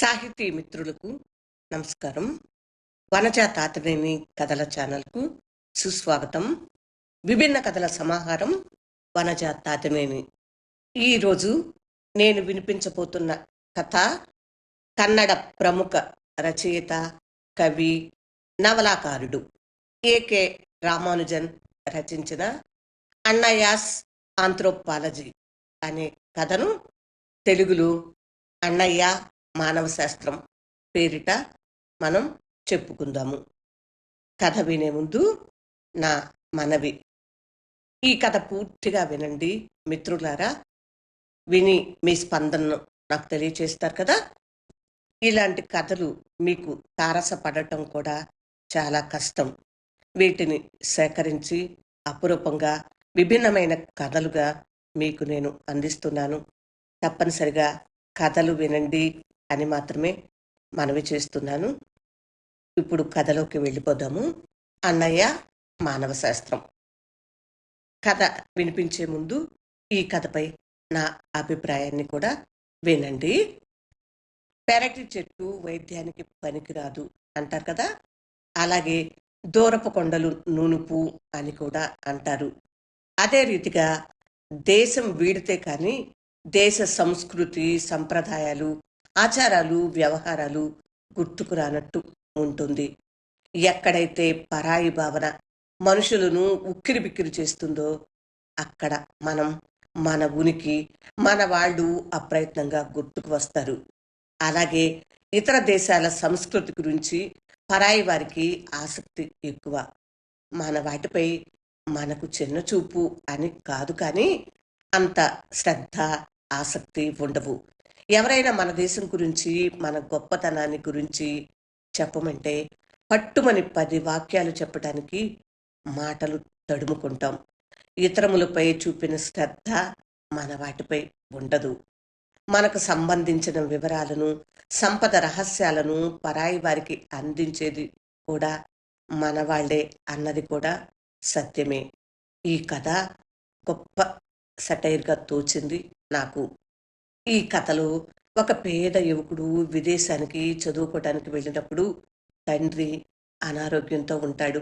సాహితీ మిత్రులకు నమస్కారం. వనజ తాతనేని కథల ఛానల్కు సుస్వాగతం. విభిన్న కథల సమాహారం వనజ తాతనేని ఈరోజు నేను వినిపించబోతున్న కథ కన్నడ ప్రముఖ రచయిత కవి నవలాకారుడు ఏకే రామానుజన్ రచించిన అన్నయాస్ ఆంథ్రోపాలజీ అనే కథను తెలుగులో అన్నయ్య మానవ శాస్త్రం పేరిట మనం చెప్పుకుందాము. కథ వినే ముందు నా మనవి. ఈ కథ పూర్తిగా వినండి మిత్రులారా. విని మీ స్పందనను నాకు తెలియచేస్తారు కదా. ఇలాంటి కథలు మీకు తారసపడటం కూడా చాలా కష్టం. వీటిని సేకరించి అపురూపంగా విభిన్నమైన కథలుగా మీకు నేను అందిస్తున్నాను. తప్పనిసరిగా కథలు వినండి అని మాత్రమే మనవి చేస్తున్నాను. ఇప్పుడు కథలోకి వెళ్ళిపోదాము. అన్నయ్య మానవ శాస్త్రం. కథ వినిపించే ముందు ఈ కథపై నా అభిప్రాయాన్ని కూడా వినండి. పెరటి చెట్టు వైద్యానికి పనికిరాదు అంటారు కదా? అలాగే దూరపు కొండలు నూనుపు అని కూడా అంటారు. అదే రీతిగా దేశం వీడితే కానీ దేశ సంస్కృతి సంప్రదాయాలు ఆచారాలు వ్యవహారాలు గుర్తుకు రానట్టు ఉంటుంది. ఎక్కడైతే పరాయి భావన మనుషులను ఉక్కిరి బిక్కిరి చేస్తుందో అక్కడ మనం మన ఉనికి మన వాళ్ళు అప్రయత్నంగా గుర్తుకు వస్తారు. అలాగే ఇతర దేశాల సంస్కృతి గురించి పరాయి వారికి ఆసక్తి ఎక్కువ. మన వాటిపై మనకు చిన్న చూపు అని కాదు కానీ అంత శ్రద్ధ ఆసక్తి ఉండవు. ఎవరైనా మన దేశం గురించి మన గొప్పతనాన్ని గురించి చెప్పమంటే పట్టుమని పది వాక్యాలు చెప్పడానికి మాటలు తడుముకుంటాం. ఇతరములపై చూపిన శ్రద్ధ మన వాటిపై ఉండదు. మనకు సంబంధించిన వివరాలను సంపద రహస్యాలను పరాయి వారికి అందించేది కూడా మన వాళ్ళే అన్నది కూడా సత్యమే. ఈ కథ గొప్ప సటైర్గా తోచింది నాకు. ఈ కథలో ఒక పేద యువకుడు విదేశానికి చదువుకోవడానికి వెళ్ళినప్పుడు తండ్రి అనారోగ్యంతో ఉంటాడు.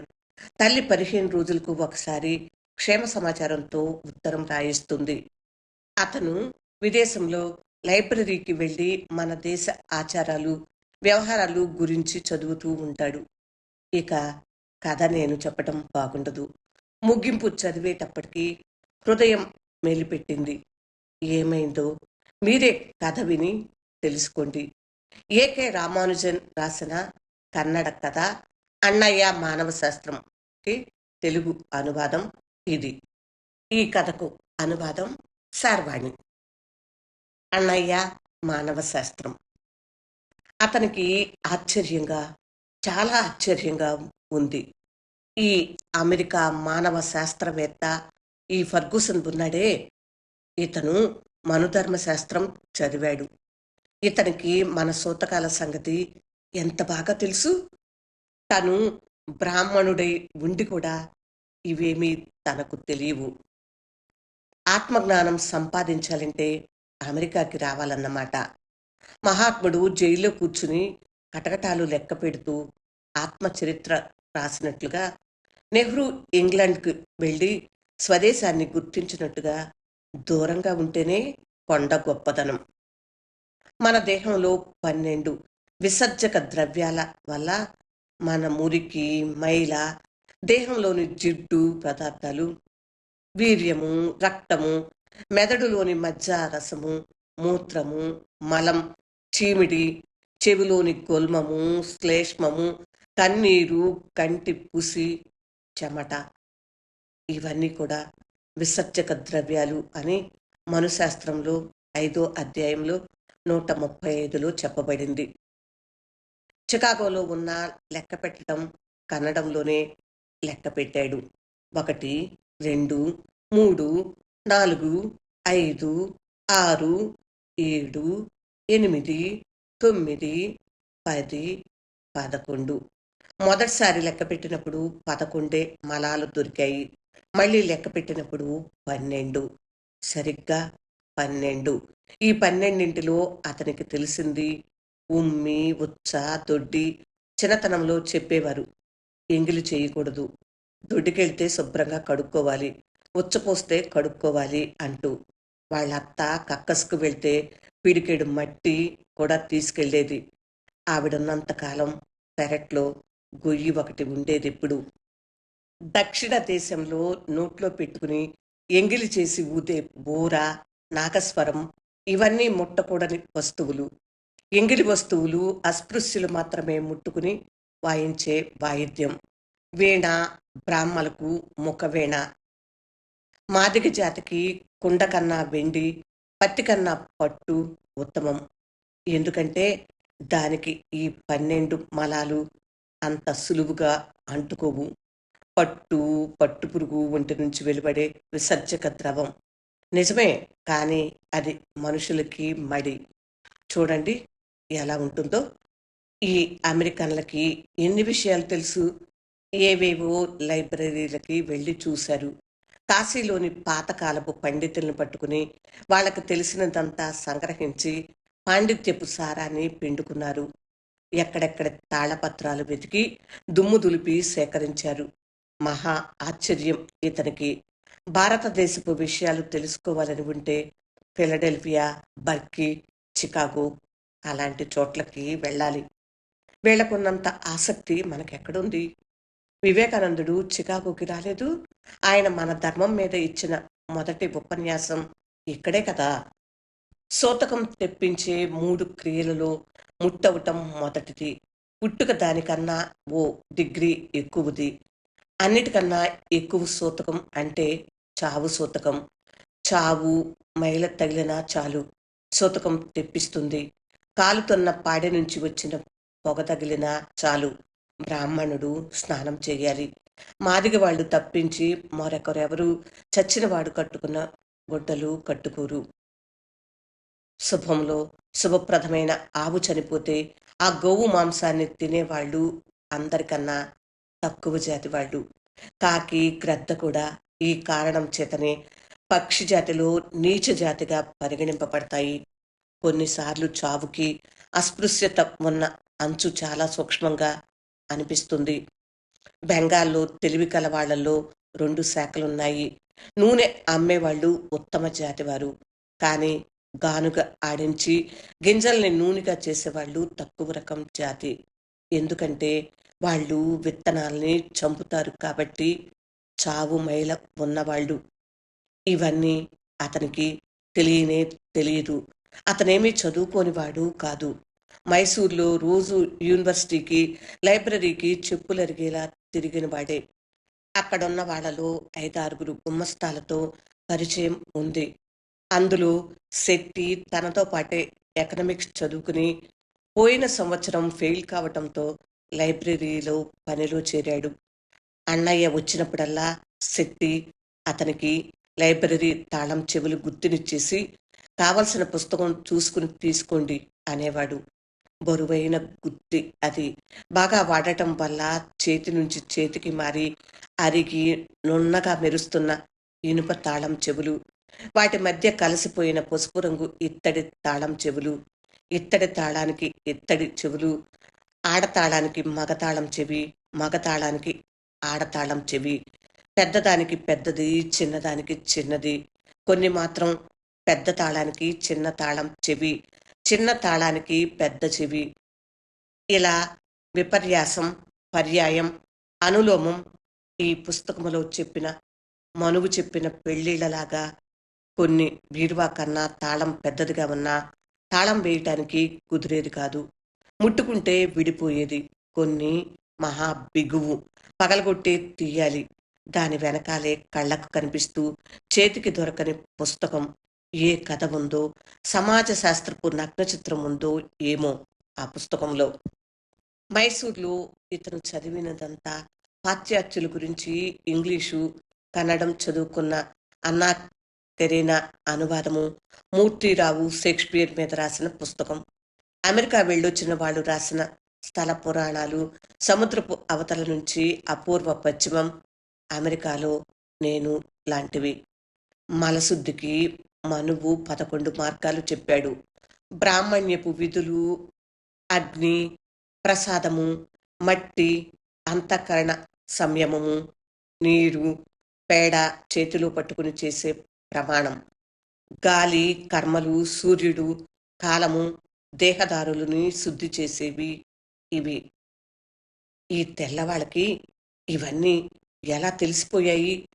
తల్లి పదిహేను రోజులకు ఒకసారి క్షేమ సమాచారంతో ఉత్తరం రాయిస్తుంది. అతను విదేశంలో లైబ్రరీకి వెళ్ళి మన దేశ ఆచారాలు వ్యవహారాలు గురించి చదువుతూ ఉంటాడు. ఇక కథ నేను చెప్పటం బాగుండదు. ముగింపు చదివేటప్పటికీ హృదయం మెలిపెట్టింది. ఏమైందో మీరే కథ విని తెలుసుకోండి. ఏకే రామానుజన్ రాసిన కన్నడ కథ అన్నయ్య మానవ శాస్త్రంకి తెలుగు అనువాదం ఇది. ఈ కథకు అనువాదం సార్వాణి అన్నయ్య మానవ శాస్త్రం. అతనికి ఆశ్చర్యంగా చాలా ఆశ్చర్యంగా ఉంది. ఈ అమెరికా మానవ శాస్త్రవేత్త ఈ ఫర్గూసన్ ఉన్నాడే. ఇతను మనుధర్మ శాస్త్రం చదివాడు. ఇతనికి మన సూతకాల సంగతి ఎంత బాగా తెలుసు? తను బ్రాహ్మణుడై ఉండి కూడా ఇవేమీ తనకు తెలియవు. ఆత్మజ్ఞానం సంపాదించాలంటే అమెరికాకి రావాలన్నమాట. మహాత్ముడు జైల్లో కూర్చుని కటకటాలు లెక్క పెడుతూ ఆత్మచరిత్ర రాసినట్లుగా నెహ్రూ ఇంగ్లాండ్కి వెళ్ళి స్వదేశాన్ని గుర్తించినట్టుగా దూరంగా ఉంటేనే కొండ గొప్పతనం. మన దేహంలో పన్నెండు విసర్జక ద్రవ్యాల వల్ల మన మురికి మైల దేహంలోని జిడ్డు పదార్థాలు వీర్యము రక్తము మెదడులోని మజ్జ రసము మూత్రము మలం చీమిడి చెవిలోని గొల్మము శ్లేష్మము కన్నీరు కంటి పుసి చెమట. ఇవన్నీ కూడా విసర్జక ద్రవ్యాలు అని మనుశాస్త్రంలో ఐదో అధ్యాయంలో నూట ముప్పై ఐదులో చెప్పబడింది. చికాగోలో ఉన్న లెక్క పెట్టడం కన్నడంలోనే లెక్క పెట్టాడు ఒకటి రెండు మూడు నాలుగు ఐదు ఆరు ఏడు ఎనిమిది తొమ్మిది పది పదకొండు. మొదటిసారి లెక్క పెట్టినప్పుడు పదకొండే మలాలు దొరికాయి. మళ్ళీ లెక్క పెట్టినప్పుడు పన్నెండు. సరిగ్గా పన్నెండు. ఈ పన్నెండింటిలో అతనికి తెలిసింది ఉమ్మి ఉచ్చ దొడ్డి చిన్నతనంలో చెప్పేవారు. ఎంగిలి చేయకూడదు. దొడ్డికెళ్తే శుభ్రంగా కడుక్కోవాలి. ఉచ్చపోస్తే కడుక్కోవాలి అంటూ. వాళ్ళ అత్త కక్కసుకు వెళ్తే పిడికెడు మట్టి కూడా తీసుకెళ్ళేది. ఆవిడున్నంతకాలం పెరట్లో గొయ్యి ఒకటి ఉండేది ఎప్పుడు. దక్షిణ దేశంలో నోట్లో పెట్టుకుని ఎంగిలి చేసి ఊదే బోర నాగస్వరం ఇవన్నీ ముట్టకూడని వస్తువులు. ఎంగిలి వస్తువులు అస్పృశ్యులు మాత్రమే ముట్టుకుని వాయించే వాయిద్యం. వీణ బ్రాహ్మలకు ముఖవీణ మాదిగ జాతికి కుండ కన్నా వెండి పత్తి కన్నా పట్టు ఉత్తమం. ఎందుకంటే దానికి ఈ పన్నెండు మలాలు అంత సులువుగా అంటుకోవు. పట్టు పట్టు పురుగు ఒంటి నుంచి వెలువడే విసర్జక ద్రవం నిజమే కానీ అది మనుషులకి మడి చూడండి ఎలా ఉంటుందో. ఈ అమెరికన్లకి ఎన్ని విషయాలు తెలుసు? ఏవేవో లైబ్రరీలకి వెళ్ళి చూశారు. కాశీలోని పాతకాలపు పండితులను పట్టుకుని వాళ్ళకు తెలిసినదంతా సంగ్రహించి పాండిత్యపు సారాన్ని పిండుకున్నారు. ఎక్కడెక్కడ తాళపత్రాలు వెతికి దుమ్ము దులిపి సేకరించారు. మహా ఆశ్చర్యం ఇతనికి. భారతదేశపు విషయాలు తెలుసుకోవాలని ఉంటే ఫిలడెల్ఫియా బర్కీ చికాగో అలాంటి చోట్లకి వెళ్ళాలి. వీళ్ళకున్నంత ఆసక్తి మనకెక్కడుంది? వివేకానందుడు చికాగోకి రాలేదు. ఆయన మన ధర్మం మీద ఇచ్చిన మొదటి ఉపన్యాసం ఇక్కడే కదా. సోతకం తెప్పించే మూడు క్రియలలో ముట్టవటం మొదటిది. పుట్టుక దానికన్నా ఓ డిగ్రీ ఎక్కువది. అన్నిటికన్నా ఎక్కువ సూతకం అంటే చావు సూతకం. చావు మైల తగిలినా చాలు సూతకం తెప్పిస్తుంది. కాలుతున్న పాడె నుంచి వచ్చిన పొగ తగిలినా చాలు బ్రాహ్మణుడు స్నానం చేయాలి. మాదిగ వాళ్ళు తప్పించి మరొకరెవరు చచ్చినవాడు కట్టుకున్న గుడ్డలు కట్టుకోరు. శుభంలో శుభప్రదమైన ఆవు చనిపోతే ఆ గోవు మాంసాన్ని తినేవాళ్ళు అందరికన్నా తక్కువ జాతి వాళ్ళు. కాకి గ్రద్ద కూడా ఈ కారణం చేతనే పక్షి జాతిలో నీచ జాతిగా పరిగణింపబడతాయి. కొన్నిసార్లు చావుకి అస్పృశ్యత ఉన్న అంచు చాలా సూక్ష్మంగా అనిపిస్తుంది. బెంగాల్లో తెలివి కలవాళ్ళలో రెండు శాఖలున్నాయి. నూనె అమ్మేవాళ్ళు ఉత్తమ జాతి వారు. కానీ గానుగ ఆడించి గింజల్ని నూనెగా చేసేవాళ్ళు తక్కువ రకం జాతి. ఎందుకంటే వాళ్ళు విత్తనాల్ని చంపుతారు కాబట్టి చావు మైల ఉన్నవాళ్ళు. ఇవన్నీ అతనికి తెలియనే తెలియదు. అతనేమీ చదువుకోనివాడు కాదు. మైసూర్లో రోజు యూనివర్సిటీకి లైబ్రరీకి చెప్పులరిగేలా తిరిగినవాడే అక్కడున్న వాళ్ళలో ఐదారుగురు గుమ్మస్తాలతో పరిచయం ఉంది. అందులో శెట్టి తనతో పాటే ఎకనమిక్స్ చదువుకుని పోయిన సంవత్సరం ఫెయిల్ కావటంతో లైబ్రరీలో పనిలో చేరాడు. అన్నయ్య వచ్చినప్పుడల్లా శక్తి అతనికి లైబ్రరీ తాళం చెవులు గుర్తునిచ్చేసి కావలసిన పుస్తకం చూసుకుని తీసుకోండి అనేవాడు. బరువైన గుత్తి అది. బాగా వాడటం వల్ల చేతి నుంచి చేతికి మారి అరిగి నున్నగా మెరుస్తున్న ఇనుప తాళం చెవులు వాటి మధ్య కలిసిపోయిన పసుపు రంగు ఇత్తడి తాళం చెవులు ఇత్తడి తాళానికి ఇత్తడి చెవులు ఆడతాళానికి మగతాళం చెవి మగతాళానికి ఆడతాళం చెవి. పెద్దదానికి పెద్దది చిన్నదానికి చిన్నది. కొన్ని మాత్రం పెద్ద తాళానికి చిన్న తాళం చెవి చిన్న తాళానికి పెద్ద చెవి. ఇలా విపర్యాసం పర్యాయం అనులోమం ఈ పుస్తకములో చెప్పిన మనువు చెప్పిన పెళ్ళిళ్ళలాగా కొన్ని బీరువా కన్నా తాళం పెద్దదిగా ఉన్నా తాళం వేయటానికి కుదిరేది కాదు. ముట్టుకుంటే విడిపోయేది కొన్ని మహా బిగువు పగలగొట్టే తీయాలి. దాని వెనకాలే కళ్ళకు కనిపిస్తూ చేతికి దొరకని పుస్తకం. ఏ కథ ఉందో సమాజ శాస్త్రపు నగ్న చిత్రం ఉందో ఏమో ఆ పుస్తకంలో. మైసూర్లో ఇతను చదివినదంతా పాశ్చాత్యుల గురించి ఇంగ్లీషు కన్నడం చదువుకున్న అన్నా తెరీనా అనువాదము మూర్తిరావు షేక్స్పియర్ మీద రాసిన పుస్తకం. అమెరికా వెళ్ళొచ్చిన వాళ్ళు రాసిన స్థల పురాణాలు సముద్రపు అవతల నుంచి అపూర్వ పశ్చిమం అమెరికాలో నేను లాంటివి. మలశుద్ధికి మనువు పదకొండు మార్గాలు చెప్పాడు. బ్రాహ్మణ్యపు విధులు అగ్ని ప్రసాదము మట్టి అంతఃకరణ సంయమము నీరు పేడ చేతిలో పట్టుకుని చేసే ప్రమాణం. గాలి కర్మలు సూర్యుడు కాలము దేహదారులని శుద్ధి చేసేవి ఇవి. ఈ తెల్లవాళ్ళకి ఇవన్నీ ఎలా తెలిసిపోయాయి?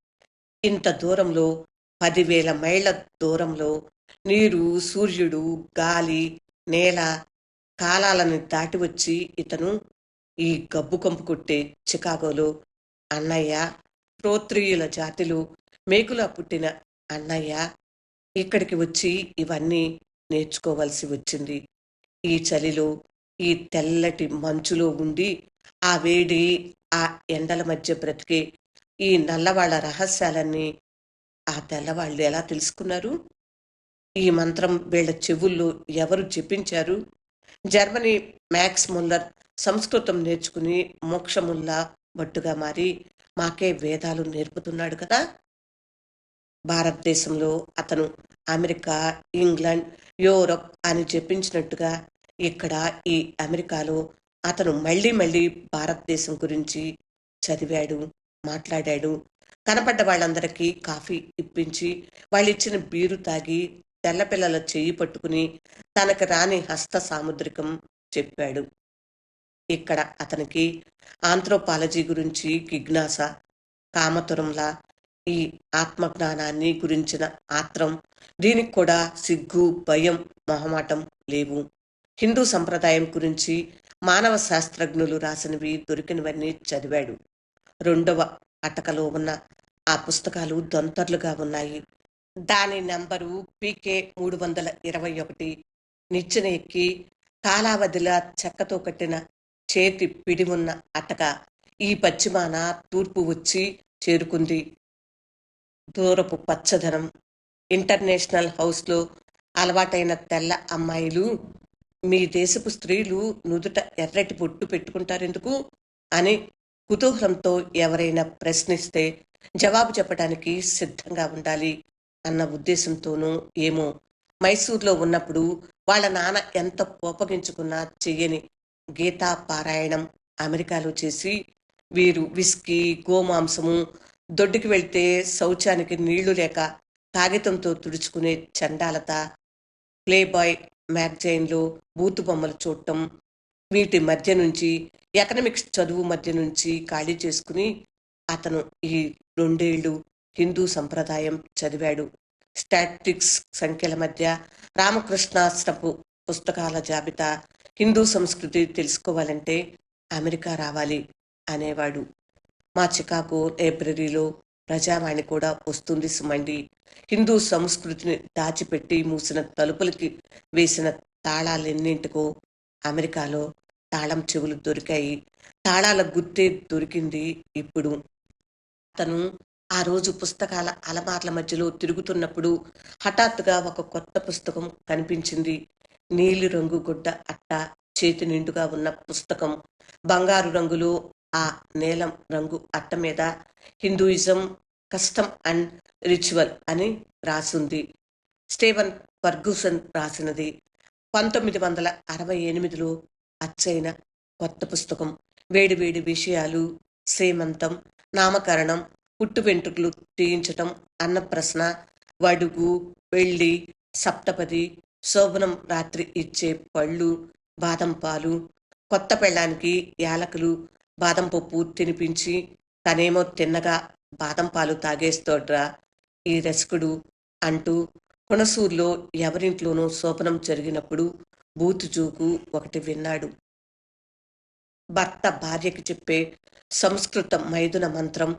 ఇంత దూరంలో పదివేల మైళ్ళ దూరంలో నీరు సూర్యుడు గాలి నేల కాలాలను దాటి వచ్చి ఇతను ఈ గబ్బు కంపు కొట్టే చికాగోలో అన్నయ్య ప్రోత్రియుల జాతిలో మేకులా పుట్టిన అన్నయ్య ఇక్కడికి వచ్చి ఇవన్నీ నేర్చుకోవలసి వచ్చింది. ఈ చలిలో ఈ తెల్లటి మంచులో ఉండి ఆ వేడి ఆ ఎండల మధ్య బ్రతికే ఈ నల్లవాళ్ళ రహస్యాలన్నీ ఆ తెల్లవాళ్ళు ఎలా తెలుసుకున్నారు? ఈ మంత్రం వీళ్ళ చెవుల్లో ఎవరు జపించారు? జర్మనీ మ్యాక్స్ ముల్లర్ సంస్కృతం నేర్చుకుని మోక్షముల్లా మట్టుగా మారి మాకే వేదాలు నేర్పుతున్నాడు కదా! భారతదేశంలో అతను అమెరికా ఇంగ్లాండ్ యూరప్ అని చెప్పించినట్టుగా ఇక్కడ ఈ అమెరికాలో అతను మళ్ళీ మళ్ళీ భారతదేశం గురించి చదివాడు మాట్లాడాడు. కనపడ్డ వాళ్ళందరికీ కాఫీ ఇప్పించి వాళ్ళు ఇచ్చిన బీరు తాగి తెల్లపిల్లల చెయ్యి పట్టుకుని తనకు రాని హస్త సాముద్రికం చెప్పాడు. ఇక్కడ అతనికి ఆంథ్రోపాలజీ గురించి జిజ్ఞాస కామతురంలా ఈ ఆత్మజ్ఞానాన్ని గురించిన ఆత్రం దీనికి కూడా సిగ్గు భయం మొహమాటం లేవు. హిందూ సంప్రదాయం గురించి మానవ శాస్త్రజ్ఞులు రాసినవి దొరికినవన్నీ చదివాడు. రెండవ అటకలో ఉన్న ఆ పుస్తకాలు దొంతర్లుగా ఉన్నాయి. దాని నంబరు పీకే మూడు వందల ఇరవై ఒకటి. నిచ్చెన ఎక్కి కాలావధిలా చెక్కతో కట్టిన చేతి పిడి ఉన్న అటక ఈ పశ్చిమాన తూర్పు వచ్చి చేరుకుంది. దూరపు పచ్చదనం ఇంటర్నేషనల్ హౌస్లో అలవాటైన తెల్ల అమ్మాయిలు మీ దేశపు స్త్రీలు నుదుట ఎర్రటి బొట్టు పెట్టుకుంటారెందుకు? అని కుతూహలంతో ఎవరైనా ప్రశ్నిస్తే జవాబు చెప్పడానికి సిద్ధంగా ఉండాలి అన్న ఉద్దేశంతోనూ ఏమో. మైసూర్లో ఉన్నప్పుడు వాళ్ళ నాన్న ఎంత కోపగించుకున్నా చెయ్యని గీతా పారాయణం అమెరికాలో చేసి వీరు విస్కీ గోమాంసము దొడ్డికి వెళ్తే శౌచానికి నీళ్ళు లేక కాగితంతో తుడుచుకునే చండాలత ప్లేబాయ్ మ్యాగజైన్లో బూతు బొమ్మలు చూడటం వీటి మధ్య నుంచి ఎకనమిక్స్ చదువు మధ్య నుంచి ఖాళీ చేసుకుని అతను ఈ రెండేళ్ళు హిందూ సంప్రదాయం చదివాడు. స్టాటిక్స్ సంఖ్యల మధ్య రామకృష్ణాశ్రపు పుస్తకాల జాబితా హిందూ సంస్కృతి తెలుసుకోవాలంటే అమెరికా రావాలి అనేవాడు. మా చికాగో లైబ్రరీలో ప్రజావాణి కూడా వస్తుంది సుమండి. హిందూ సంస్కృతిని దాచిపెట్టి మూసిన తలుపులకి వేసిన తాళాలెన్నింటికో అమెరికాలో తాళం చెవులు దొరికాయి. తాళాల గుత్తే దొరికింది ఇప్పుడు. అతను ఆ రోజు పుస్తకాల అలమార్ల మధ్యలో తిరుగుతున్నప్పుడు హఠాత్తుగా ఒక కొత్త పుస్తకం కనిపించింది. నీలి రంగు గుడ్డ అట్ట చేతి నిండుగా ఉన్న పుస్తకం. బంగారు రంగులో ఆ నీలం రంగు అట్ట మీద హిందూయిజం కస్టమ్ అండ్ రిచువల్ అని రాసింది. స్టీవెన్ ఫర్గూసన్ రాసినది పంతొమ్మిది వందల అరవై ఎనిమిదిలో అచ్చైన కొత్త పుస్తకం. వేడి వేడి విషయాలు శ్రీమంతం నామకరణం పుట్టు వెంట్రుకలు తీయించటం అన్నప్రశ్న వడుగు వెళ్ళి సప్తపది శోభనం రాత్రి ఇచ్చే పళ్ళు బాదం పాలు కొత్త పెళ్ళానికి యాలకులు బాదం పప్పు తినిపించి తనేమో తిన్నగా బాదం పాలు తాగేస్తోడ్రా ఈ రసికుడు అంటూ కొనసూరులో ఎవరింట్లోనూ శోభనం జరిగినప్పుడు బూతుజూకు ఒకటి విన్నాడు. భర్త భార్యకి చెప్పే సంస్కృత మైదున మంత్రం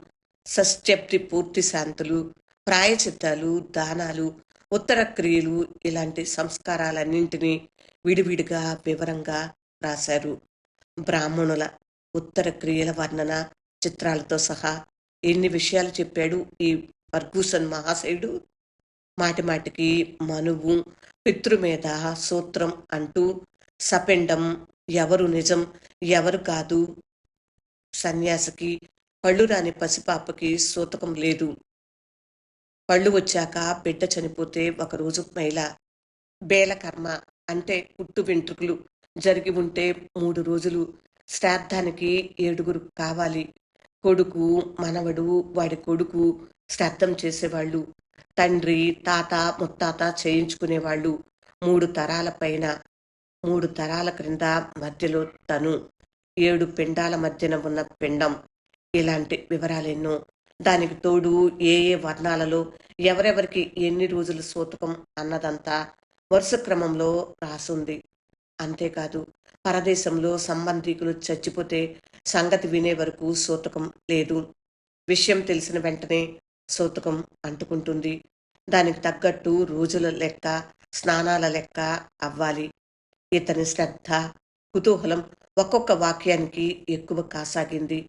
షష్ట్యప్తి పూర్తి శాంతులు ప్రాయచిత్తాలు దానాలు ఉత్తర క్రియలు ఇలాంటి సంస్కారాలన్నింటినీ విడివిడిగా వివరంగా రాశారు. బ్రాహ్మణుల ఉత్తర క్రియల వర్ణన చిత్రాలతో సహా ఎన్ని విషయాలు చెప్పాడు ఈ ఫర్గూసన్ మహాశయుడు? మాటి మాటికి మనువు మీద సూత్రం అంటూ సపెండం ఎవరు నిజం ఎవరు కాదు. సన్యాసికి పళ్ళు రాని పసిపాపకి సూతకం లేదు. పళ్ళు వచ్చాక బిడ్డ చనిపోతే ఒకరోజు మహిళ బేల కర్మ అంటే పుట్టు వెంట్రుకలు. జరిగి ఉంటే మూడు రోజులు శ్రాద్ధానికి ఏడుగురు కావాలి. కొడుకు మనవడు వాడి కొడుకు శ్రాద్ధం చేసేవాళ్ళు. తండ్రి తాత ముత్తాత చేయించుకునేవాళ్ళు. మూడు తరాల పైన మూడు తరాల క్రింద మధ్యలో తను ఏడు పిండాల మధ్యన ఉన్న పిండం. ఇలాంటి వివరాలెన్నో. దానికి తోడు ఏ ఏ వర్ణాలలో ఎవరెవరికి ఎన్ని రోజులు సూతకం అన్నదంతా వరుస క్రమంలో రాసుంది. అంతేకాదు పరదేశంలో సంబంధికులు చచ్చిపోతే సంగతి వినే వరకు సూతకం లేదు. విషయం తెలిసిన వెంటనే సూతకం అంటుకుంటుంది. దానికి తగ్గట్టు రోజుల లెక్క స్నానాల లెక్క అవ్వాలి. ఇతని శ్రద్ధ కుతూహలం ఒక్కొక్క వాక్యానికి ఎక్కువ కాసాగింది.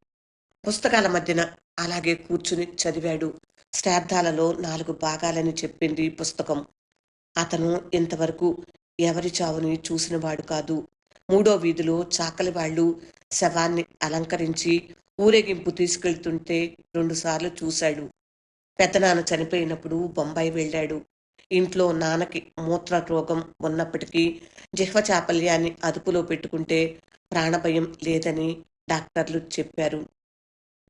పుస్తకాల మధ్యన అలాగే కూర్చుని చదివాడు. శ్రాద్ధాలలో నాలుగు భాగాలని చెప్పింది పుస్తకం. అతను ఇంతవరకు ఎవరి చావుని చూసినవాడు కాదు. మూడో వీధిలో చాకలి వాళ్ళు శవాన్ని అలంకరించి ఊరేగింపు తీసుకెళ్తుంటే రెండుసార్లు చూశాడు. పెద్దనాన్న చనిపోయినప్పుడు బొంబాయి వెళ్ళాడు. ఇంట్లో నాన్నకి మూత్ర రోగం ఉన్నప్పటికీ జిహ్వ చాపల్యాన్ని అదుపులో పెట్టుకుంటే ప్రాణభయం లేదని డాక్టర్లు చెప్పారు.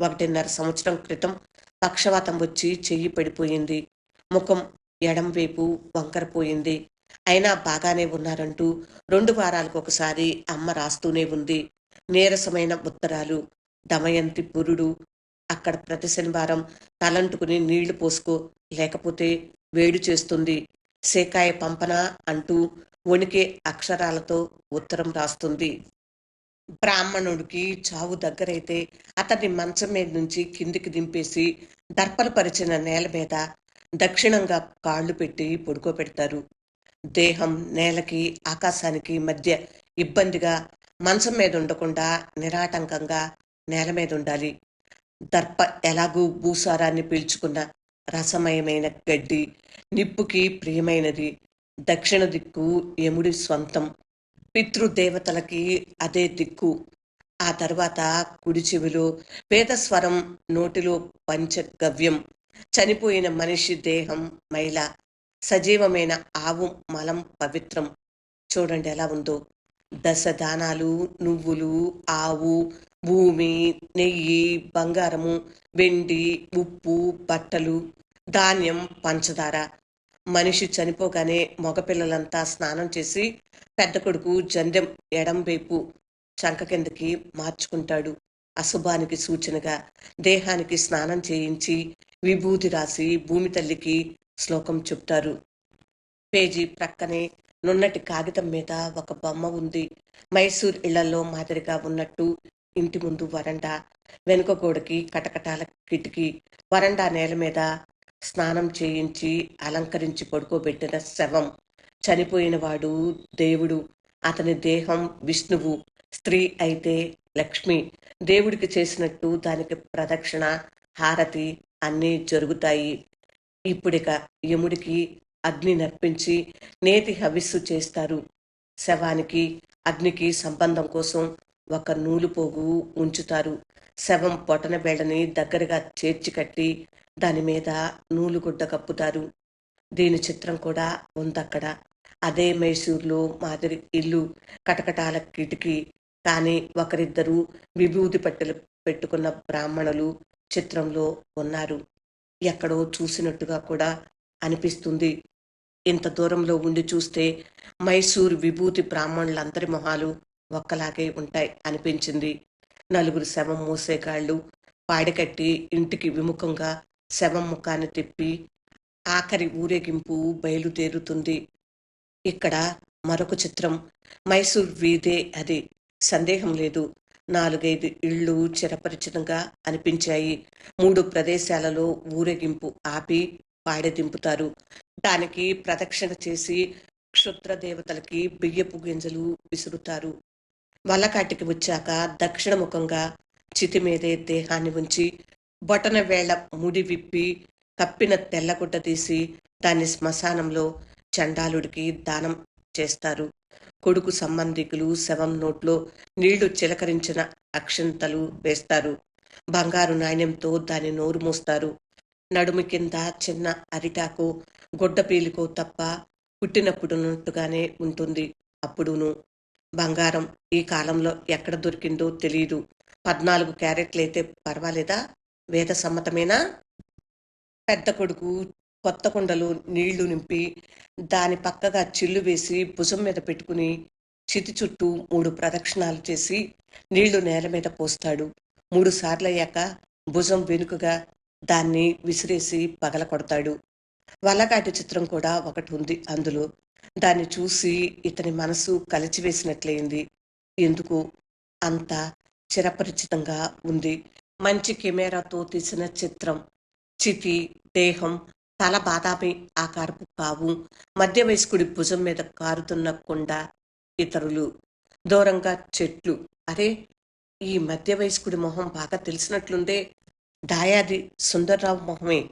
ఒకటిన్నర సంవత్సరం క్రితం పక్షవాతం వచ్చి చెయ్యి పడిపోయింది. ముఖం ఎడం వైపు వంకరపోయింది. అయినా బాగానే ఉన్నారంటూ రెండు వారాలకు ఒకసారి అమ్మ రాస్తూనే ఉంది. నీరసమైన ఉత్తరాలు దమయంతి పురుడు అక్కడ ప్రతి శనివారం తలంటుకుని నీళ్ళు పోసుకో లేకపోతే వేడి చేస్తుంది. సేకాయ పంపన అంటూ వణికే అక్షరాలతో ఉత్తరం రాస్తుంది. బ్రాహ్మణుడికి చావు దగ్గరైతే అతన్ని మంచం మీద నుంచి కిందికి దింపేసి దర్పలపరిచిన నేల మీద దక్షిణంగా కాళ్ళు పెట్టి పడుకోబెడతారు. దేహం నేలకి ఆకాశానికి మధ్య ఇబ్బందిగా మంచం మీద ఉండకుండా నిరాటంకంగా నేల మీద ఉండాలి. దర్ప ఎలాగూ భూసారాన్ని పీల్చుకున్న రసమయమైన గడ్డి నిప్పుకి ప్రియమైనది. దక్షిణ దిక్కు యముడి స్వంతం పితృదేవతలకి అదే దిక్కు. ఆ తర్వాత కుడి చెవిలో పేదస్వరం నోటిలో పంచగవ్యం చనిపోయిన మనిషి దేహం మైల సజీవమైన ఆవు మలం పవిత్రం చూడండి ఎలా ఉందో. దశ దానాలు నువ్వులు ఆవు భూమి నెయ్యి బంగారము వెండి ఉప్పు బట్టలు ధాన్యం పంచదార. మనిషి చనిపోగానే మగపిల్లలంతా స్నానం చేసి పెద్ద కొడుకు జందెం ఎడం వైపు చంక కిందకి మార్చుకుంటాడు. అశుభానికి సూచనగా దేహానికి స్నానం చేయించి విభూతి రాసి భూమి తల్లికి శ్లోకం చెప్తారు. పేజీ ప్రక్కనే నున్నటి కాగితం మీద ఒక బొమ్మ ఉంది. మైసూర్ ఇళ్ళలో మాదిరిగా ఉన్నట్టు ఇంటి ముందు వరండా వెనుక గోడకి కటకటాల కిటికీ వరండా నేల మీద స్నానం చేయించి అలంకరించి పడుకోబెట్టిన శవం. చనిపోయినవాడు దేవుడు అతని దేహం విష్ణువు స్త్రీ అయితే లక్ష్మి. దేవుడికి చేసినట్టు దానికి ప్రదక్షిణ హారతి అన్నీ జరుగుతాయి. ఇప్పుడిక యముడికి అగ్ని నర్పించి నేతి హవిస్సు చేస్తారు. శవానికి అగ్నికి సంబంధం కోసం ఒక నూలు పోగు ఉంచుతారు. శవం పొటన బేడని దగ్గరగా చేర్చి కట్టి దాని మీద నూలుగుడ్డ కప్పుతారు. దీని చిత్రం కూడా ఉందక్కడ. అదే మైసూర్లో మాదిరి ఇల్లు కటకటాల కిటికీ. కానీ ఒకరిద్దరు విభూతి పట్టెలు పెట్టుకున్న బ్రాహ్మణులు చిత్రంలో ఉన్నారు. ఎక్కడో చూసినట్టుగా కూడా అనిపిస్తుంది. ఇంత దూరంలో ఉండి చూస్తే మైసూర్ విభూతి బ్రాహ్మణులందరి మొహాలు ఒక్కలాగే ఉంటాయి అనిపించింది. నలుగురు శవం మూసేగాళ్ళు పాడికట్టి ఇంటికి విముఖంగా శవం ముఖాన్ని తిప్పి ఆఖరి ఊరేగింపు బయలుదేరుతుంది. ఇక్కడ మరొక చిత్రం. మైసూర్ వీధే అది. సందేహం లేదు. నాలుగైదు ఇళ్ళు చిరపరిచితంగా అనిపించాయి. మూడు ప్రదేశాలలో ఊరేగింపు ఆపి పాడెదింపుతారు దానికి ప్రదక్షిణ చేసి క్షుద్ర దేవతలకి బియ్యపు గింజలు విసురుతారు. వల్లకాటికి వచ్చాక దక్షిణముఖంగా చితి మీదే దేహాన్ని ఉంచి బొటన వేళ ముడి విప్పి కప్పిన తెల్లగుడ్డ తీసి దాన్ని శ్మశానంలో చండాలుడికి దానం చేస్తారు. కొడుకు సంబంధికులు శవం నోట్లో నీళ్ళు చిలకరించిన అక్షంతలు వేస్తారు. బంగారు నాణ్యంతో దాని నోరు మూస్తారు. నడుము కింద చిన్న అరిటాకు గుడ్డ పీలికో తప్ప పుట్టినప్పుడున్నట్టుగానే ఉంటుంది అప్పుడును. బంగారం ఈ కాలంలో ఎక్కడ దొరికిందో తెలియదు పద్నాలుగు క్యారెట్లయితే పర్వాలేదా? వేద సమ్మతమేనా? పెద్ద కొడుకు కొత్త కుండలో నీళ్ళు నింపి దాని పక్కగా చిల్లు వేసి భుజం మీద పెట్టుకుని చితి చుట్టూ మూడు ప్రదక్షిణాలు చేసి నీళ్ళు నేల మీద పోస్తాడు. మూడు సార్లయ్యాక భుజం వెనుకగా దాన్ని విసిరేసి పగల కొడతాడు. వల్లకాటి చిత్రం కూడా ఒకటి ఉంది అందులో. దాన్ని చూసి ఇతని మనసు కలిచివేసినట్లయింది. ఎందుకు? అంత చిరపరిచితంగా ఉంది. మంచి కెమెరాతో తీసిన చిత్రం. చితి దేహం తల బాదామి ఆకారపు కావు. మధ్య వయస్కుడి భుజం మీద కారుతున్న కొండ ఇతరులు దూరంగా చెట్లు. అరే ఈ మధ్య వయస్కుడి మొహం బాగా తెలిసినట్లుందే. దాయాది సుందర్రావు మొహమే.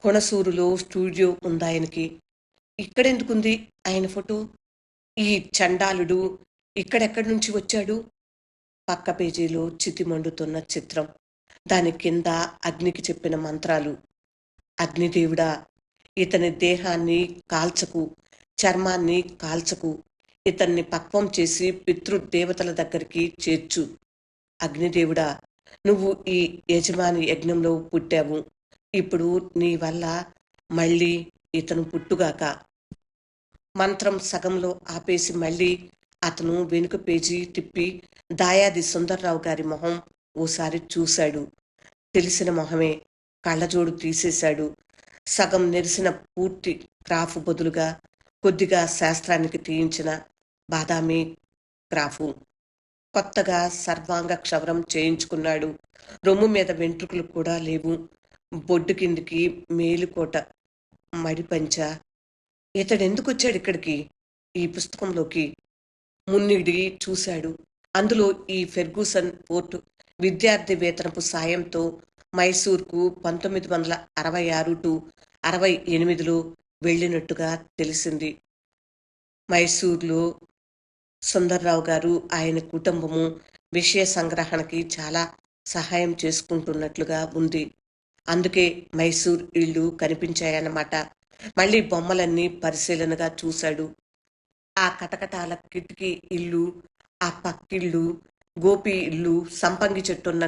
కొనసూరులో స్టూడియో ఉందాయనకి ఇక్కడెందుకుంది ఆయన ఫోటో? ఈ చండాలుడు ఇక్కడెక్కడి నుంచి వచ్చాడు? పక్క పేజీలో చితి మండుతున్న చిత్రం. దాని కింద అగ్నికి చెప్పిన మంత్రాలు. అగ్నిదేవుడా ఇతని దేహాన్ని కాల్చకు చర్మాన్ని కాల్చకు ఇతన్ని పక్వం చేసి పితృదేవతల దగ్గరికి చేర్చు. అగ్నిదేవుడా నువ్వు ఈ యజమాని యజ్ఞంలో పుట్టావు. ఇప్పుడు నీ వల్ల మళ్ళీ ఇతను పుట్టుగాక. మంత్రం సగంలో ఆపేసి మళ్ళీ అతను వెనుక పేజీ తిప్పి దాయాది సుందర్రావు గారి మొహం ఓసారి చూశాడు. తెలిసిన మొహమే కళ్ళజోడు తీసేశాడు. సగం నెరిసిన పూర్తి క్రాఫ్ బదులుగా కొద్దిగా శాస్త్రానికి తీయించిన బాదామి క్రాఫు. కొత్తగా సర్వాంగ క్షవరం చేయించుకున్నాడు. రొమ్ము మీద వెంట్రుకలు కూడా లేవు. బొడ్డు కిందికి మేలుకోట మడిపంచ. ఇతడెందుకు వచ్చాడు ఇక్కడికి? ఈ పుస్తకంలోకి మున్నిడి చూశాడు. అందులో ఈ ఫెర్గూసన్ పోర్టు విద్యార్థి వేతనపు సాయంతో మైసూర్కు పంతొమ్మిది వందల అరవై ఆరు టు అరవై ఎనిమిదిలో వెళ్ళినట్టుగా తెలిసింది. మైసూర్లో సుందర్రావు గారు ఆయన కుటుంబము విషయ సంగ్రహణకి చాలా సహాయం చేసుకుంటున్నట్లుగా ఉంది. అందుకే మైసూర్ ఇళ్ళు కనిపించాయన్నమాట. మళ్ళీ బొమ్మలన్నీ పరిశీలనగా చూశాడు. ఆ కటకటాల కిటికీ ఇల్లు ఆ పక్కిళ్ళు గోపి ఇల్లు సంపంగి చెట్టున్న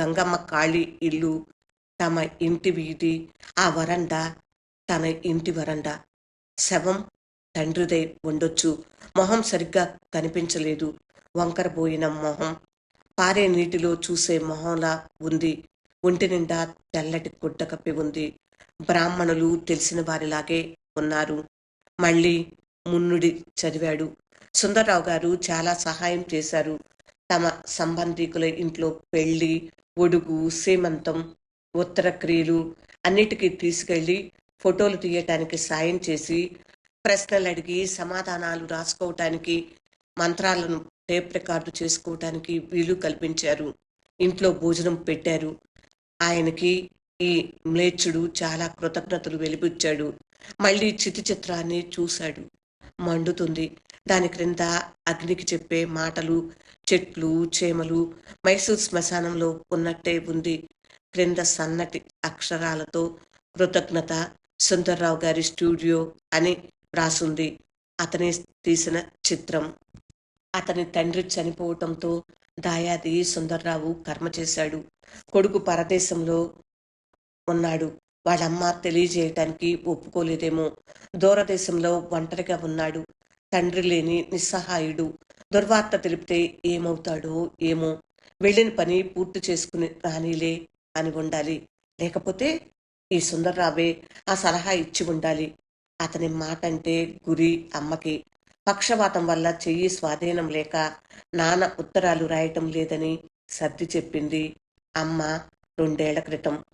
గంగమ్మ కాళీ ఇల్లు తమ ఇంటి వీధి ఆ వరండా తన ఇంటి వరండా. శవం తండ్రిదే ఉండొచ్చు. మొహం సరిగ్గా కనిపించలేదు. వంకరబోయిన మొహం. పారే నీటిలో చూసే మొహంలా ఉంది. ఒంటి నిండా తెల్లటి గుడ్డ కప్పి ఉంది. బ్రాహ్మణులు తెలిసిన వారిలాగే ఉన్నారు. మళ్ళీ మున్నుడి చదివాడు. సుందరరావు గారు చాలా సహాయం చేశారు. తమ సంబంధికుల ఇంట్లో పెళ్ళి ఒడుగు సీమంతం ఉత్తర క్రియలు అన్నిటికీ తీసుకెళ్ళి ఫోటోలు తీయటానికి సాయం చేసి ప్రశ్నలు అడిగి సమాధానాలు రాసుకోవటానికి మంత్రాలను టేప్ రికార్డు చేసుకోవటానికి వీలు కల్పించారు. ఇంట్లో భోజనం పెట్టారు. ఆయనకి ఈ మ్లేచ్చుడు చాలా కృతజ్ఞతలు వెలిబుచ్చాడు. మళ్ళీ చితి చిత్రాన్ని చూశాడు. మండుతుంది. దాని క్రింద అగ్నికి చెప్పే మాటలు చెట్లు చేమలు మైసూర్ శ్మశానంలో ఉన్నట్టే ఉంది. క్రింద సన్నటి అక్షరాలతో కృతజ్ఞత సుందర్రావు గారి స్టూడియో అని రాసుంది అతని తీసిన చిత్రం. అతని తండ్రి చనిపోవటంతో దాయాది సుందర్రావు కర్మ చేశాడు. కొడుకు పరదేశంలో ఉన్నాడు. వాళ్ళమ్మ తెలియజేయటానికి ఒప్పుకోలేదేమో. దూరదేశంలో ఒంటరిగా ఉన్నాడు. తండ్రి లేని నిస్సహాయుడు. దుర్వార్త తెలిపితే ఏమవుతాడో ఏమో. వెళ్ళిన పని పూర్తి చేసుకుని రానిలే అని ఉండాలి. లేకపోతే ఈ సుందర్రావే ఆ సలహా ఇచ్చి ఉండాలి. అతని మాట అంటే గురి అమ్మకి. పక్షవాతం వల్ల చెయ్యి స్వాధీనం లేక నాన్న ఉత్తరాలు రాయటం లేదని సర్ది చెప్పింది అమ్మ రెండేళ్ళ క్రితం.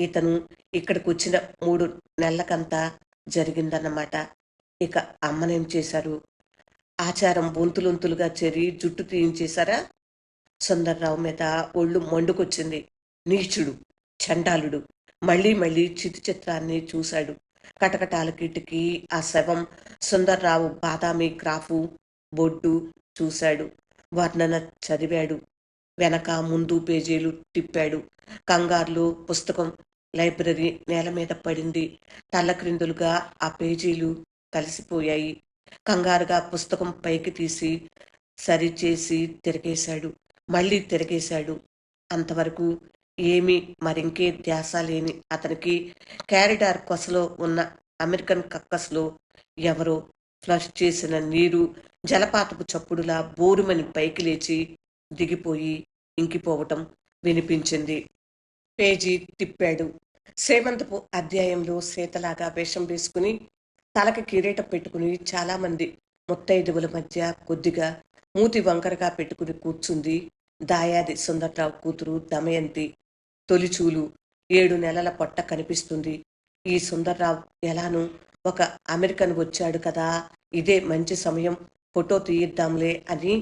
ఇతను ఇక్కడికి వచ్చిన మూడు నెలలకంతా జరిగిందన్నమాట. ఇక అమ్మనేం చేశారు? ఆచారం బొంతులొంతులుగా చేరి జుట్టు తీయించేశారా సుందర్రావు మీద ఒళ్ళు మండుకొచ్చింది. నీచుడు చండాలుడు మళ్ళీ మళ్ళీ చితి చిత్రాన్ని చూశాడు. కటకటాల కిటికీ ఆ శవం సుందర్రావు బాదామి క్రాఫు బొడ్డు చూశాడు. వర్ణన చదివాడు. వెనక ముందు పేజీలు తిప్పాడు. కంగారులో పుస్తకం లైబ్రరీ నేల మీద పడింది. తల్ల క్రిందులుగా ఆ పేజీలు కలిసిపోయాయి. కంగారుగా పుస్తకం పైకి తీసి సరిచేసి తిరగేశాడు. మళ్ళీ తిరగేశాడు. అంతవరకు ఏమీ మరింకే ధ్యాస లేని అతనికి క్యారిడార్ కొసలో ఉన్న అమెరికన్ కక్కస్లో ఎవరో ఫ్లష్ చేసిన నీరు జలపాతపు చప్పుడులా బోరుమని పైకి లేచి దిగిపోయి ఇంకిపోవటం వినిపించింది. పేజీ తిప్పాడు. సేవంతపు అధ్యాయంలో సీతలాగా వేషం వేసుకుని తలకి కిరీటం పెట్టుకుని చాలామంది ముత్తైదువుల మధ్య కొద్దిగా మూతి వంకరగా పెట్టుకుని కూర్చుంది. దాయాది సుందర్రావు కూతురు దమయంతి తొలిచూలు ఏడు నెలల పొట్ట కనిపిస్తుంది. ఈ సుందర్రావు ఎలానూ ఒక అమెరికన్ వచ్చాడు కదా ఇదే మంచి సమయం ఫోటో తీయిద్దాంలే అని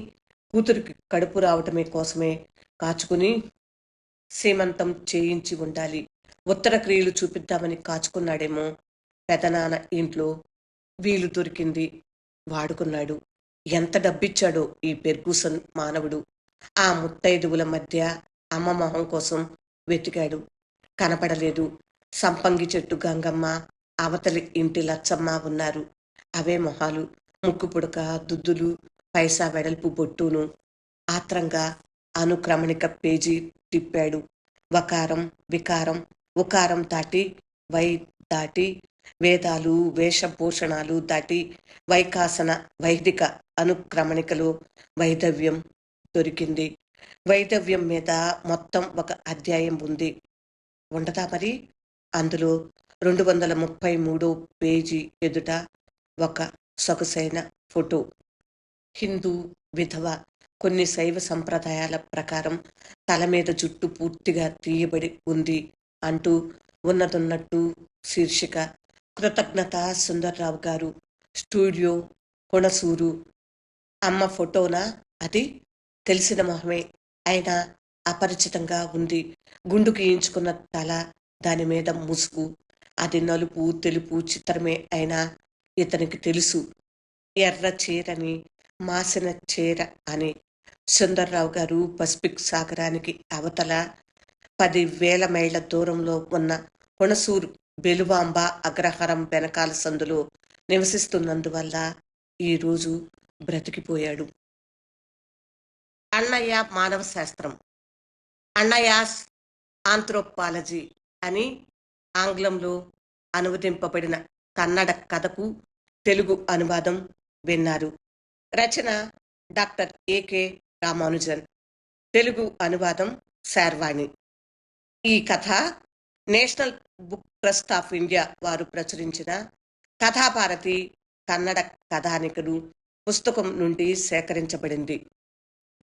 కూతురికి కడుపు రావటమే కోసమే కాచుకుని సీమంతం చేయించి ఉండాలి. ఉత్తర క్రియలు చూపిద్దామని కాచుకున్నాడేమో. పెదనాన్న ఇంట్లో వీలు దొరికింది. వాడుకున్నాడు. ఎంత డబ్బిచ్చాడో ఈ పెర్గూసన్ మానవుడు. ఆ ముత్తైదువుల మధ్య అమ్మ మొహం కోసం వెతికాడు. కనపడలేదు. సంపంగి చెట్టు గంగమ్మ అవతలి ఇంటి లచ్చమ్మ ఉన్నారు. అవే మొహాలు. ముక్కు పుడక దుద్దులు పైసా వెడల్పు బొట్టును. ఆత్రంగా అనుక్రమణిక పేజీ తిప్పాడు. వకారం వికారం ఉకారం దాటి వై దాటి వేదాలు వేషభూషణాలు దాటి వైకాసన వైదిక అనుక్రమణికలో వైదవ్యం దొరికింది. వైదవ్యం మీద మొత్తం ఒక అధ్యాయం ఉంది. ఉండదా మరి? అందులో రెండు వందల ముప్పై మూడో పేజీ ఎదుట ఒక సొగసైన ఫోటో. హిందూ విధవ కొన్ని శైవ సంప్రదాయాల ప్రకారం తల మీద జుట్టు పూర్తిగా తీయబడి ఉంది అంటూ ఉన్నతున్నట్టు శీర్షిక కృతజ్ఞత సుందర్రావు గారు. స్టూడియో కొనసూరు. అమ్మ ఫోటోనా? అది తెలిసిన మొహమే. అయినా అపరిచితంగా ఉంది. గుండు గీయించుకున్న తల దాని మీద ముసుగు. అది నలుపు తెలుపు చిత్రమే అయినా ఇతనికి తెలుసు. ఎర్ర చీరని మాసిన చీర అని సుందర్రావు గారు పసిఫిక్ సాగరానికి అవతల పది వేల మైళ్ళ దూరంలో ఉన్న కొనసూరు బెలువాంబ అగ్రహారం వెనకాల సందులో నివసిస్తున్నందువల్ల ఈరోజు బ్రతికిపోయాడు. అన్నయ్య మానవ శాస్త్రం. అన్నయాస్ ఆంథ్రోపాలజీ అని ఆంగ్లంలో అనువదింపబడిన కన్నడ కథకు తెలుగు అనువాదం విన్నారు. రచన డాక్టర్ ఏకే రామానుజన్. తెలుగు అనువాదం శార్వాణి. ఈ కథ National Book Trust of India వారు ప్రచురించిన కథాభారతి కన్నడ కథానికలు పుస్తకం నుండి సేకరించబడింది.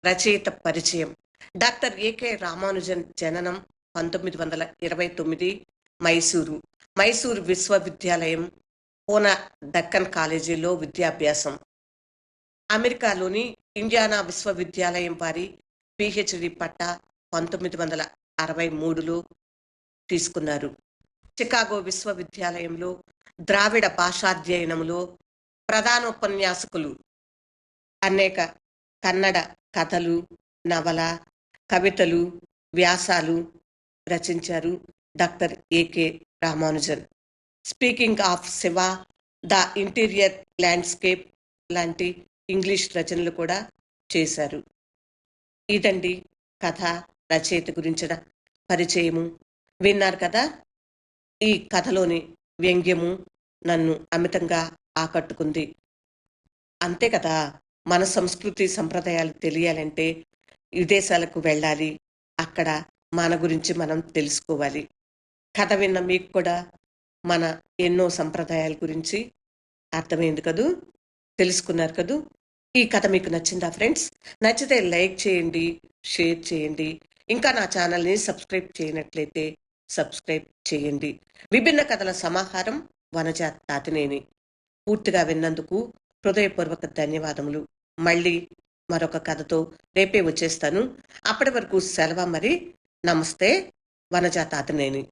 రచయిత పరిచయం. డాక్టర్ ఏకే రామానుజన్ జననం పంతొమ్మిది వందల ఇరవై తొమ్మిది మైసూరు. మైసూరు విశ్వవిద్యాలయం పూనా దక్కన్ కాలేజీలో విద్యాభ్యాసం. అమెరికాలోని ఇండియానా విశ్వవిద్యాలయం వారి పిహెచ్డి పట్టా పంతొమ్మిది వందల అరవై మూడులో తీసుకున్నారు. చికాగో విశ్వవిద్యాలయంలో ద్రావిడ భాషాధ్యయనములో ప్రధానోపన్యాసకులు అనేక కన్నడ కథలు నవల కవితలు వ్యాసాలు రచించారు doctor AK Ramanujan. Speaking of Siva the interior landscape లాంటి ఇంగ్లీష్ రచనలు కూడా చేశారు. ఇదండి కథ రచయిత గురించిన పరిచయము. విన్నారు కదా? ఈ కథలోని వ్యంగ్యము నన్ను అమితంగా ఆకట్టుకుంది. అంతే కదా మన సంస్కృతి సంప్రదాయాలు తెలియాలంటే విదేశాలకు వెళ్ళాలి అక్కడ మన గురించి మనం తెలుసుకోవాలి. కథ విన్న మీకు కూడా మన ఎన్నో సంప్రదాయాల గురించి అర్థమైంది కదూ? తెలుసుకున్నారు కదూ? ఈ కథ మీకు నచ్చిందా ఫ్రెండ్స్? నచ్చితే లైక్ చేయండి షేర్ చేయండి. ఇంకా నా ఛానల్ని సబ్స్క్రైబ్ చేయనట్లయితే సబ్స్క్రైబ్ చేయండి. విభిన్న కథల సమాహారం వనజ తాతినేని. పూర్తిగా విన్నందుకు హృదయపూర్వక ధన్యవాదములు. మళ్ళీ మరొక కథతో రేపే వచ్చేస్తాను. అప్పటి వరకు సెలవు మరి. నమస్తే వనజ తాతినేని.